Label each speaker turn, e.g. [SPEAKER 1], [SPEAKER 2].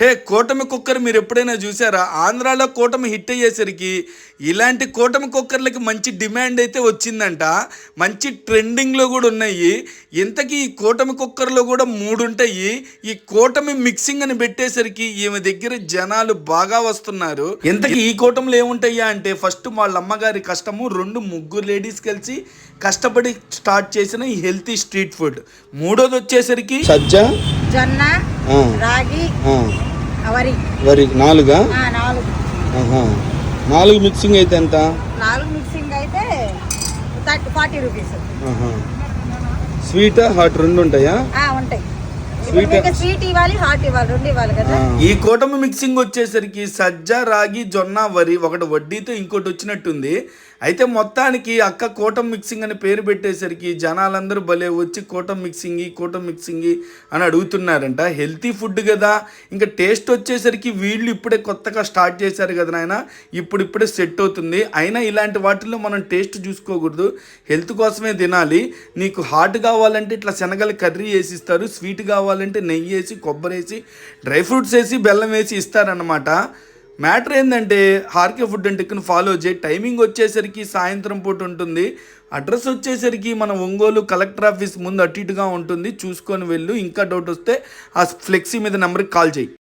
[SPEAKER 1] హే కూటమి కుక్కర్ మీరు ఎప్పుడైనా చూసారా? ఆంధ్రాలో కూటమి హిట్ అయ్యేసరికి ఇలాంటి కూటమి కుక్కర్లకి మంచి డిమాండ్ అయితే వచ్చిందంట. మంచి ట్రెండింగ్లో కూడా ఉన్నాయి. ఇంతకీ ఈ కూటమి కుక్కర్లో కూడా మూడు ఉంటాయి ఈ కూటమి మిక్సింగ్ అని పెట్టేసరికి ఈమె దగ్గర జనాలు బాగా వస్తున్నారు. ఇంతకీ ఈ కూటమిలో ఏముంటాయా అంటే ఫస్ట్ వాళ్ళ అమ్మగారి కష్టము రెండు ముగ్గురు లేడీస్ కలిసి కష్టపడి స్టార్ట్ చేసిన ఈ హెల్తీ స్ట్రీట్ ఫుడ్. మూడోది వచ్చేసరికి
[SPEAKER 2] సజ్జ.
[SPEAKER 3] జొన్న రాగి వరి.
[SPEAKER 2] వరి నాలుగా?
[SPEAKER 3] నాలుగు.
[SPEAKER 2] మిక్సింగ్ అయితే ఎంత?
[SPEAKER 3] నాలుగు మిక్సింగ్ అయితే ఫార్టీ రూపీస్.
[SPEAKER 2] స్వీట్ హాట్ రెండు ఉంటాయా?
[SPEAKER 3] ఉంటాయి. స్వీట్ ఇవ్వాలి హాట్ ఇవ్వాలి రెండు ఇవ్వాలి కదా.
[SPEAKER 1] ఈ కూటమి మిక్సింగ్ వచ్చేసరికి సజ్జ రాగి జొన్న వరి ఒకటి వడ్డీతో ఇంకోటి వచ్చినట్టుంది. అయితే మొత్తానికి అక్క కూటమి మిక్సింగ్ అని పేరు పెట్టేసరికి జనాలందరూ భలే వచ్చి కూటమి మిక్సింగ్ కూటమి మిక్సింగ్ అని అడుగుతున్నారంట. హెల్తీ ఫుడ్ కదా. ఇంకా టేస్ట్ వచ్చేసరికి వీళ్ళు ఇప్పుడే కొత్తగా స్టార్ట్ చేశారు కదా నాయన. ఇప్పుడు ఇప్పుడే సెట్ అవుతుంది. అయినా ఇలాంటి వాటిల్లో మనం టేస్ట్ చూసుకోకూడదు. హెల్త్ కోసమే తినాలి. నీకు హాట్ కావాలంటే ఇట్లా శనగలు కర్రీ వేసి ఇస్తారు స్వీట్ కావాలంటే నెయ్యి వేసి కొబ్బరి వేసి డ్రై ఫ్రూట్స్ వేసి బెల్లం వేసి ఇస్తారన్నమాట. మ్యాటర్ ఏంటంటే హార్కే ఫుడ్ అండ్ టెక్ను ఫాలో చేయి. టైమింగ్ వచ్చేసరికి సాయంత్రం పూట ఉంటుంది. అడ్రస్ వచ్చేసరికి మన ఒంగోలు కలెక్టర్ ఆఫీస్ ముందు అటు ఇటుగా ఉంటుంది. చూసుకొని వెళ్ళు. ఇంకా డౌట్ వస్తే ఆ ఫ్లెక్సీ మీద నెంబర్కి కాల్ చేయి.